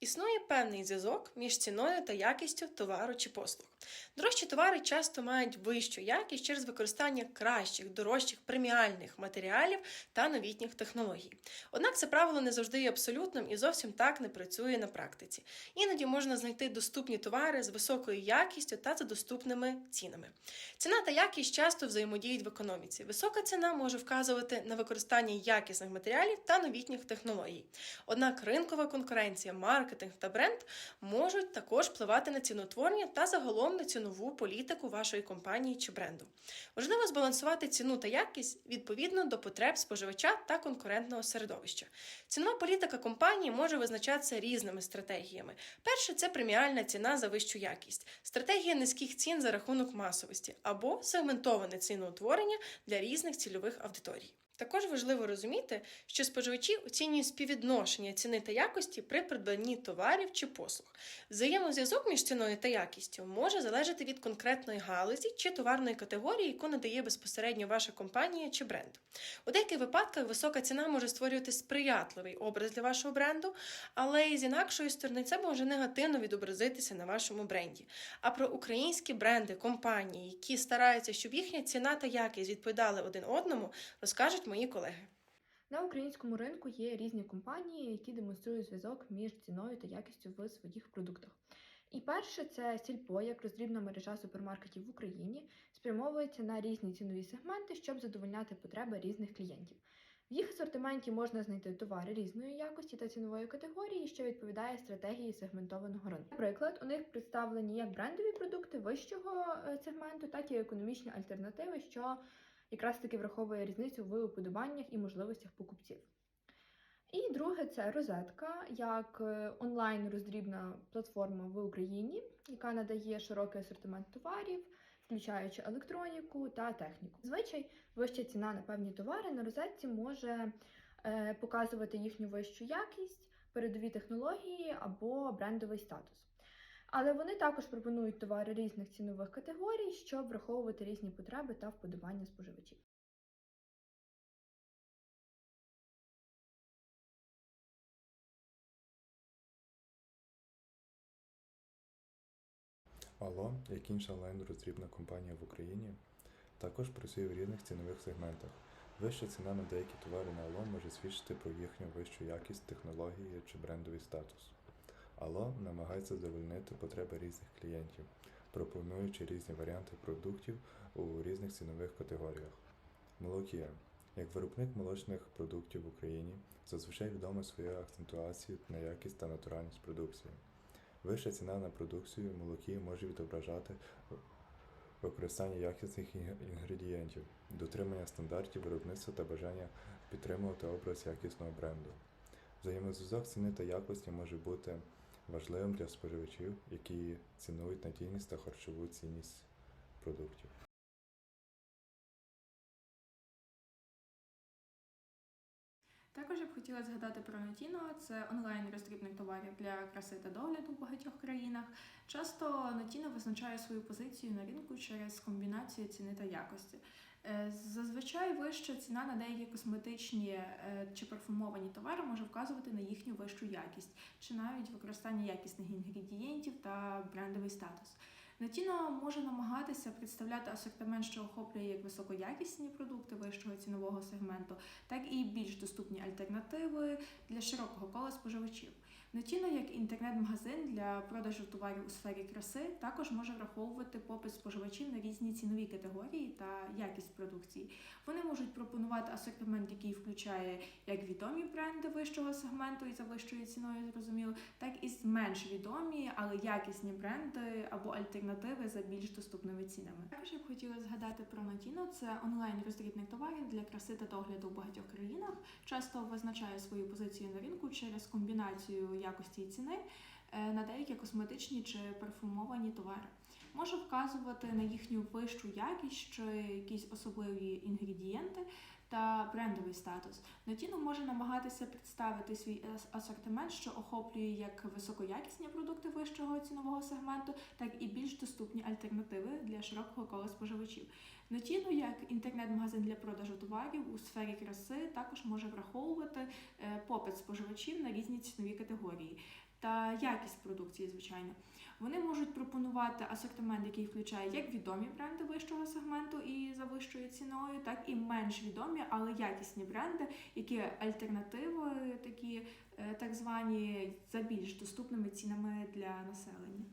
Існує певний зв'язок між ціною та якістю товару чи послуг. Дорожчі товари часто мають вищу якість через використання кращих, дорожчих преміальних матеріалів та новітніх технологій. Однак це правило не завжди є абсолютним і зовсім так не працює на практиці. Іноді можна знайти доступні товари з високою якістю та за доступними цінами. Ціна та якість часто взаємодіють в економіці. Висока ціна може вказувати на використання якісних матеріалів та новітніх технологій. Однак ринкова конкуренція, маркетинг та бренд можуть також впливати на ціноутворення та загалом на цінову політику вашої компанії чи бренду. Важливо збалансувати ціну та якість відповідно до потреб споживача та конкурентного середовища. Цінова політика компанії може визначатися різними стратегіями. Перше це преміальна ціна за вищу якість, стратегія низьких цін за рахунок масовості або сегментоване ціноутворення для різних цільових аудиторій. Також важливо розуміти, що споживачі оцінюють співвідношення ціни та якості при придбанні товарів чи послуг. Взаємозв'язок між ціною та якістю може залежати від конкретної галузі чи товарної категорії, яку надає безпосередньо ваша компанія чи бренд. У деяких випадках висока ціна може створювати сприятливий образ для вашого бренду, але з інакшої сторони це може негативно відобразитися на вашому бренді. А про українські бренди, компанії, які стараються, щоб їхня ціна та якість відповідали один одному, розкажуть мої колеги. На українському ринку є різні компанії, які демонструють зв'язок між ціною та якістю в своїх продуктах. І перше це Сільпо, як роздрібна мережа супермаркетів в Україні, спрямовується на різні цінові сегменти, щоб задовольняти потреби різних клієнтів. В їх асортименті можна знайти товари різної якості та цінової категорії, що відповідає стратегії сегментованого ринку. Наприклад, у них представлені як брендові продукти вищого е, сегменту, так і економічні альтернативи, що якраз таки враховує різницю в уподобаннях і можливостях покупців. І друге це розетка, як е, онлайн-роздрібна платформа в Україні, яка надає широкий асортимент товарів, включаючи електроніку та техніку. Звичай вища ціна на певні товари на розетці може е, показувати їхню вищу якість, передові технології або брендовий статус. Але вони також пропонують товари різних цінових категорій, щоб враховувати різні потреби та вподобання споживачів. Ало, як інша онлайн-роздрібна компанія в Україні, також працює в різних цінових сегментах. Вища ціна на деякі товари на Ало може свідчити про їхню вищу якість, технології чи брендовий статус. Ало намагається задовольнити потреби різних клієнтів, пропонуючи різні варіанти продуктів у різних цінових категоріях. Молокія. Як виробник молочних продуктів в Україні, зазвичай відома своєю акцентуацією на якість та натуральність продукції. Вища ціна на продукцію молокі може відображати використання якісних інгредієнтів, дотримання стандартів виробництва та бажання підтримувати образ якісного бренду. Взаємозв'язок ціни та якості може бути важливим для споживачів, які цінують надійність та харчову цінність продуктів. Також я б хотіла згадати про Notino. Це онлайн роздрібник товарів для краси та догляду в багатьох країнах. Часто Notino визначає свою позицію на ринку через комбінацію ціни та якості. Е, Зазвичай вища ціна на деякі косметичні е, чи парфумовані товари може вказувати на їхню вищу якість, чи навіть використання якісних інгредієнтів та брендовий статус. Notino може намагатися представляти асортимент, що охоплює як високоякісні продукти вищого цінового сегменту, так і більш доступні альтернативи для широкого кола споживачів. Notino, як інтернет-магазин для продажу товарів у сфері краси, також може враховувати попит споживачів на різні цінові категорії та якість продукції. Вони можуть пропонувати асортимент, який включає як відомі бренди вищого сегменту і за вищою ціною, зрозуміло, так і менш відомі, але якісні бренди або альтернативи за більш доступними цінами. Також я б хотіла згадати про Notino. Це онлайн роздрібник товарів для краси та догляду в багатьох країнах. Часто визначає свою позицію на ринку через комбінацію якості і ціни е, на деякі косметичні чи парфумовані товари. Може вказувати на їхню вищу якість чи якісь особливі інгредієнти та брендовий статус. Notino може намагатися представити свій асортимент, що охоплює як високоякісні продукти вищого цінового сегменту, так і більш доступні альтернативи для широкого кола споживачів. Notino, як інтернет-магазин для продажу товарів у сфері краси, також може враховувати е, попит споживачів на різні цінові категорії. Та якість продукції, звичайно. Вони можуть пропонувати асортимент, який включає як відомі бренди вищого сегменту і за вищою ціною, так і менш відомі, але якісні бренди, які альтернативи, такі е, так звані за більш доступними цінами для населення.